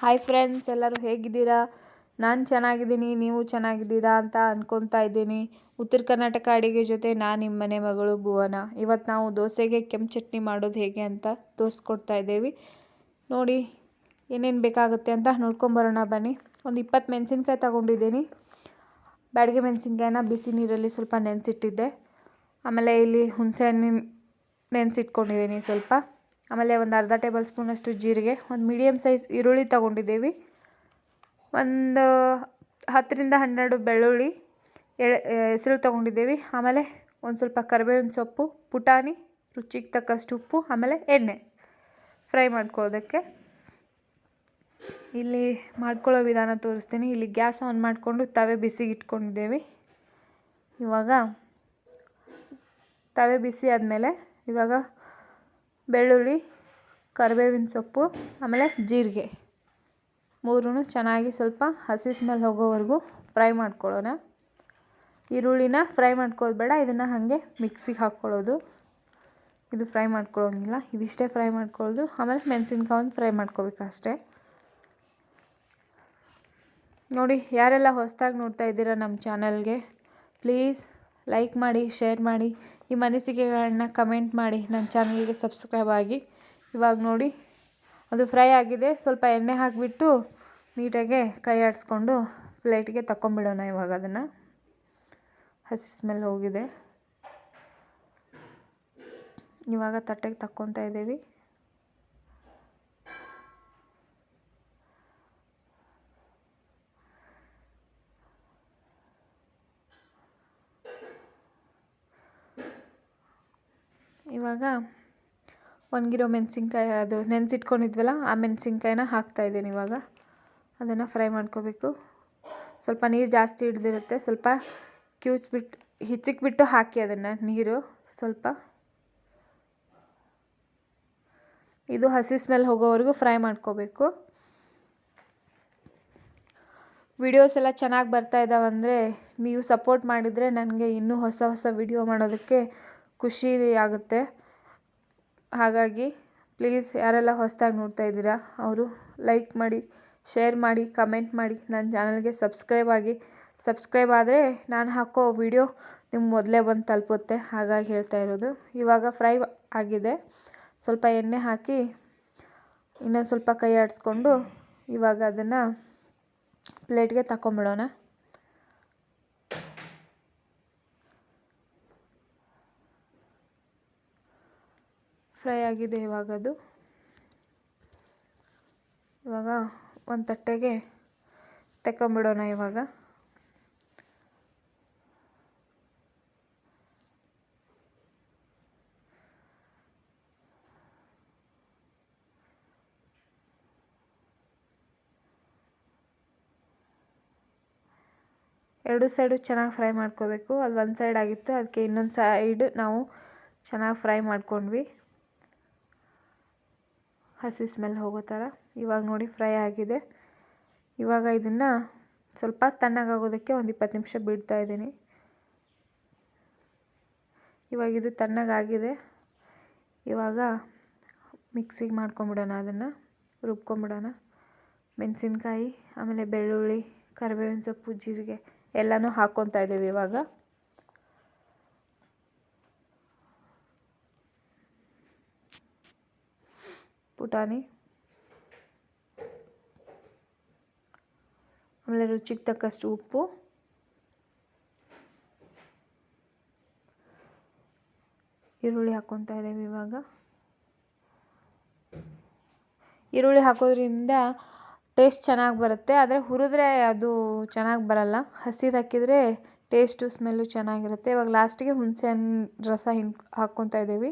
Hi friends ಎಲ್ಲರೂ ಹೇಗಿದ್ದೀರಾ? ನಾನು ಚೆನ್ನಾಗಿದ್ದೀನಿ, ನೀವು ಚೆನ್ನಾಗಿದ್ದೀರಾ ಅಂತ ಅಂದ್ಕೊತಾ ಇದ್ದೀನಿ. ಉತ್ತರ ಕರ್ನಾಟಕ ಅಡುಗೆ ಜೊತೆ ನಾನು ನಿಮ್ಮ ಮನೆ ಮಗಳು ಭುವನ. ಇವತ್ತು ನಾವು ದೋಸೆಗೆ ಕೆಂಪು ಚಟ್ನಿ ಮಾಡೋದು ಹೇಗೆ ಅಂತ ತೋರಿಸ್ಕೊಡ್ತಾ ಇದ್ದೀವಿ. ನೋಡಿ, ಏನೇನು ಬೇಕಾಗುತ್ತೆ ಅಂತ ನೋಡ್ಕೊಂಬರೋಣ, ಬನ್ನಿ. ಒಂದು ಇಪ್ಪತ್ತು ಮೆಣಸಿನ್ಕಾಯಿ ತಗೊಂಡಿದ್ದೀನಿ. ಬ್ಯಾಡಿಗೆ ಮೆಣಸಿನ್ಕಾಯಿನ ಬಿಸಿ ನೀರಲ್ಲಿ ಸ್ವಲ್ಪ ನೆನೆಸಿಟ್ಟಿದ್ದೆ. ಆಮೇಲೆ ಇಲ್ಲಿ ಹುಣಸೆ ಹಣ್ಣಿನ ನೆನೆಸಿಟ್ಕೊಂಡಿದ್ದೀನಿ ಸ್ವಲ್ಪ. ಆಮೇಲೆ ಒಂದು ಅರ್ಧ ಟೇಬಲ್ ಸ್ಪೂನಷ್ಟು ಜೀರಿಗೆ, ಒಂದು ಮೀಡಿಯಮ್ ಸೈಜ್ ಈರುಳ್ಳಿ ತೊಗೊಂಡಿದ್ದೀವಿ. ಒಂದು ಹತ್ತರಿಂದ ಹನ್ನೆರಡು ಬೆಳ್ಳುಳ್ಳಿ ಎಳೆ ಹೆಸರು ತೊಗೊಂಡಿದ್ದೀವಿ. ಆಮೇಲೆ ಒಂದು ಸ್ವಲ್ಪ ಕರಿಬೇವಿನ ಸೊಪ್ಪು, ಪುಟಾಣಿ, ರುಚಿಗೆ ತಕ್ಕಷ್ಟು ಉಪ್ಪು, ಆಮೇಲೆ ಎಣ್ಣೆ ಫ್ರೈ ಮಾಡ್ಕೊಳ್ಳೋದಕ್ಕೆ. ಇಲ್ಲಿ ಮಾಡ್ಕೊಳ್ಳೋ ವಿಧಾನ ತೋರಿಸ್ತೀನಿ. ಇಲ್ಲಿ ಗ್ಯಾಸ್ ಆನ್ ಮಾಡಿಕೊಂಡು ತವೆ ಬಿಸಿಗೆ ಇಟ್ಕೊಂಡಿದ್ದೀವಿ ಇವಾಗ ತವೆ ಬಿಸಿ ಆದಮೇಲೆ ಇವಾಗ ಬೆಳ್ಳುಳ್ಳಿ, ಕರಿಬೇವಿನ ಸೊಪ್ಪು, ಆಮೇಲೆ ಜೀರಿಗೆ. ಮೂರೂ ಚೆನ್ನಾಗಿ ಸ್ವಲ್ಪ ಹಸಿ ಸ್ಮೆಲ್ ಹೋಗೋವರೆಗೂ ಫ್ರೈ ಮಾಡ್ಕೊಳ್ಳೋಣ. ಈರುಳ್ಳಿನ ಫ್ರೈ ಮಾಡ್ಕೊಳ್ಳೋದು ಬೇಡ, ಇದನ್ನು ಹಾಗೆ ಮಿಕ್ಸಿಗೆ ಹಾಕ್ಕೊಳ್ಳೋದು. ಇದು ಫ್ರೈ ಮಾಡ್ಕೊಳ್ಳೋಂಗಿಲ್ಲ, ಇದಿಷ್ಟೇ ಫ್ರೈ ಮಾಡ್ಕೊಳ್ಳೋದು. ಆಮೇಲೆ ಮೆಣಸಿನ್ಕಾಯಿ ಒಂದು ಫ್ರೈ ಮಾಡ್ಕೋಬೇಕು ಅಷ್ಟೇ. ನೋಡಿ, ಯಾರೆಲ್ಲ ಹೊಸದಾಗಿ ನೋಡ್ತಾ ಇದ್ದೀರಾ ನಮ್ಮ ಚಾನಲ್ಗೆ, ಪ್ಲೀಸ್ ಲೈಕ್ ಮಾಡಿ, ಶೇರ್ ಮಾಡಿ. ನಿಮ್ಮ ಅನಿಸಿಕೆಗಳನ್ನ ಕಮೆಂಟ್ ಮಾಡಿ ನನ್ನ ಚಾನಲ್ಗೆ ಸಬ್ಸ್ಕ್ರೈಬ್ ಆಗಿ. ಇವಾಗ ನೋಡಿ, ಅದು ಫ್ರೈ ಆಗಿದೆ. ಸ್ವಲ್ಪ ಎಣ್ಣೆ ಹಾಕಿಬಿಟ್ಟು ನೀಟಾಗೆ ಕೈ ಆಡಿಸ್ಕೊಂಡು ಪ್ಲೇಟಿಗೆ ತಗೊಂಬಿಡೋಣ ಇವಾಗ ಅದನ್ನು. ಹಸಿ ಸ್ಮೆಲ್ ಹೋಗಿದೆ. ಇವಾಗ ತಟ್ಟೆಗೆ ತಕ್ಕೊತಾ ಇದ್ದೀವಿ. ಇವಾಗ ಒಣಗಿರೋ ಮೆಣಸಿನ್ಕಾಯಿ, ಅದು ನೆನೆಸಿಟ್ಕೊಂಡಿದ್ವಲ್ಲ, ಆ ಮೆಣಸಿನ್ಕಾಯಿನ ಹಾಕ್ತಾಯಿದ್ದೀನಿ ಇವಾಗ. ಅದನ್ನು ಫ್ರೈ ಮಾಡ್ಕೋಬೇಕು. ಸ್ವಲ್ಪ ನೀರು ಜಾಸ್ತಿ ಹಿಡ್ದಿರುತ್ತೆ. ಸ್ವಲ್ಪ ಕಿವುಚ್ಬಿಟ್ಟು ಹಿಚ್ಚಿಕ್ಬಿಟ್ಟು ಹಾಕಿ ಅದನ್ನು, ನೀರು ಸ್ವಲ್ಪ. ಇದು ಹಸಿ ಸ್ಮೆಲ್ ಹೋಗೋವರೆಗೂ ಫ್ರೈ ಮಾಡ್ಕೋಬೇಕು. ವಿಡಿಯೋಸ್ ಎಲ್ಲ ಚೆನ್ನಾಗಿ ಬರ್ತಾ ಇದ್ದಾವಂದರೆ ನೀವು ಸಪೋರ್ಟ್ ಮಾಡಿದರೆ ನನಗೆ ಇನ್ನೂ ಹೊಸ ಹೊಸ ವಿಡಿಯೋ ಮಾಡೋದಕ್ಕೆ ಖುಷಿ ಆಗುತ್ತೆ. ಹಾಗಾಗಿ ಪ್ಲೀಸ್ ಯಾರೆಲ್ಲ ಹೊಸದಾಗಿ ನೋಡ್ತಾ ಇದ್ದೀರಾ, ಅವರು ಲೈಕ್ ಮಾಡಿ ಶೇರ್ ಮಾಡಿ ಕಮೆಂಟ್ ಮಾಡಿ. ನನ್ನ ಚಾನಲ್ಗೆ ಸಬ್ಸ್ಕ್ರೈಬ್ ಆಗಿ. ಸಬ್ಸ್ಕ್ರೈಬ್ ಆದರೆ ನಾನು ಹಾಕೋ ವಿಡಿಯೋ ನಿಮ್ಮ ಮೊದಲೇ ಬಂದು ತಲುಪುತ್ತೆ. ಹಾಗಾಗಿ ಹೇಳ್ತಾ ಇರೋದು. ಇವಾಗ ಫ್ರೈ ಆಗಿದೆ. ಸ್ವಲ್ಪ ಎಣ್ಣೆ ಹಾಕಿ ಇನ್ನೊಂದು ಸ್ವಲ್ಪ ಕೈ ಆಡಿಸ್ಕೊಂಡು ಇವಾಗ ಅದನ್ನು ಪ್ಲೇಟ್ಗೆ ತಗೊಂಬಿಡೋಣ ಫ್ರೈ ಆಗಿದೆ ಇವಾಗ ಅದು ಇವಾಗ ಒಂದು ತಟ್ಟೆಗೆ ತೆಕ್ಕೊಂಬಿಡೋಣ ಇವಾಗ. ಎರಡು ಸೈಡು ಚೆನ್ನಾಗಿ ಫ್ರೈ ಮಾಡ್ಕೋಬೇಕು. ಅದು ಒಂದು ಸೈಡ್ ಆಗಿತ್ತು ಅದಕ್ಕೆ ಇನ್ನೊಂದು ಸೈಡ್ ನಾವು ಚೆನ್ನಾಗಿ ಫ್ರೈ ಮಾಡ್ಕೊಂಡ್ವಿ. ಹಸಿ ಸ್ಮೆಲ್ ಹೋಗೋ ಥರ. ಇವಾಗ ನೋಡಿ ಫ್ರೈ ಆಗಿದೆ. ಇವಾಗ ಇದನ್ನು ಸ್ವಲ್ಪ ತಣ್ಣಗಾಗೋದಕ್ಕೆ ಒಂದು ಇಪ್ಪತ್ತು ನಿಮಿಷ ಬಿಡ್ತಾ ಇದ್ದೀನಿ. ಇವಾಗ ಇದು ತಣ್ಣಗಾಗಿದೆ. ಇವಾಗ ಮಿಕ್ಸಿಗೆ ಮಾಡ್ಕೊಂಬಿಡೋಣ ಅದನ್ನು, ರುಬ್ಕೊಂಬಿಡೋಣ. ಮೆಣಸಿನ್ಕಾಯಿ, ಆಮೇಲೆ ಬೆಳ್ಳುಳ್ಳಿ, ಕರಿಬೇವಿನ ಸೊಪ್ಪು, ಜೀರಿಗೆ ಎಲ್ಲನೂ ಹಾಕ್ಕೊತಾ ಇದ್ದೀವಿ ಇವಾಗ. ಪುಟಾಣಿ. ಆಮೇಲೆ ರುಚಿಗೆ ತಕ್ಕಷ್ಟು ಉಪ್ಪು. ಈರುಳ್ಳಿ ಹಾಕ್ಕೊತಾ ಇದ್ದೇವೆ ಇವಾಗ. ಈರುಳ್ಳಿ ಹಾಕೋದ್ರಿಂದ ಟೇಸ್ಟ್ ಚೆನ್ನಾಗಿ ಬರುತ್ತೆ, ಆದರೆ ಹುರಿದ್ರೆ ಅದು ಚೆನ್ನಾಗಿ ಬರಲ್ಲ. ಹಸಿದು ಹಾಕಿದರೆ ಟೇಸ್ಟು, ಸ್ಮೆಲ್ಲು ಚೆನ್ನಾಗಿರುತ್ತೆ. ಇವಾಗ ಲಾಸ್ಟಿಗೆ ಹುಣಸೆ ಹಣ್ಣು ರಸ ಹಿಂಗೆ ಹಾಕ್ಕೊತಾ ಇದ್ದೀವಿ.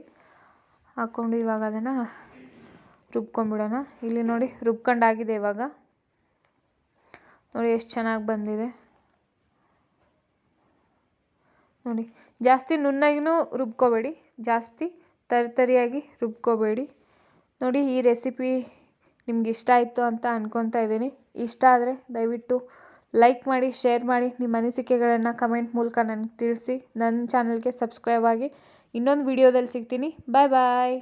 ಹಾಕ್ಕೊಂಡು ಇವಾಗ ಅದನ್ನು ರುಬ್ಕೊಂಡ್ಬಿಡೋಣ. ಇಲ್ಲಿ ನೋಡಿ ರುಬ್ಕೊಂಡಾಗಿದೆ ಇವಾಗ. ನೋಡಿ ಎಷ್ಟು ಚೆನ್ನಾಗಿ ಬಂದಿದೆ. ನೋಡಿ, ಜಾಸ್ತಿ ನುಣ್ಣಾಗಿನೂ ರುಬ್ಕೋಬೇಡಿ. ಜಾಸ್ತಿ ತರಿತರಿಯಾಗಿ ರುಬ್ಕೋಬೇಡಿ. ನೋಡಿ, ಈ ರೆಸಿಪಿ ನಿಮ್ಗೆ ಇಷ್ಟ ಆಯಿತು ಅಂತ ಅನ್ಕೊತಾ ಇದ್ದೀನಿ. ಇಷ್ಟ ಆದರೆ ದಯವಿಟ್ಟು ಲೈಕ್ ಮಾಡಿ, ಶೇರ್ ಮಾಡಿ, ನಿಮ್ಮ ಅನಿಸಿಕೆಗಳನ್ನು ಕಮೆಂಟ್ ಮೂಲಕ ನನಗೆ ತಿಳಿಸಿ. ನನ್ನ ಚಾನಲ್ಗೆ ಸಬ್ಸ್ಕ್ರೈಬ್ ಆಗಿ ಇನ್ನೊಂದು ವಿಡಿಯೋದಲ್ಲಿ ಸಿಗ್ತೀನಿ. ಬಾಯ್ ಬಾಯ್.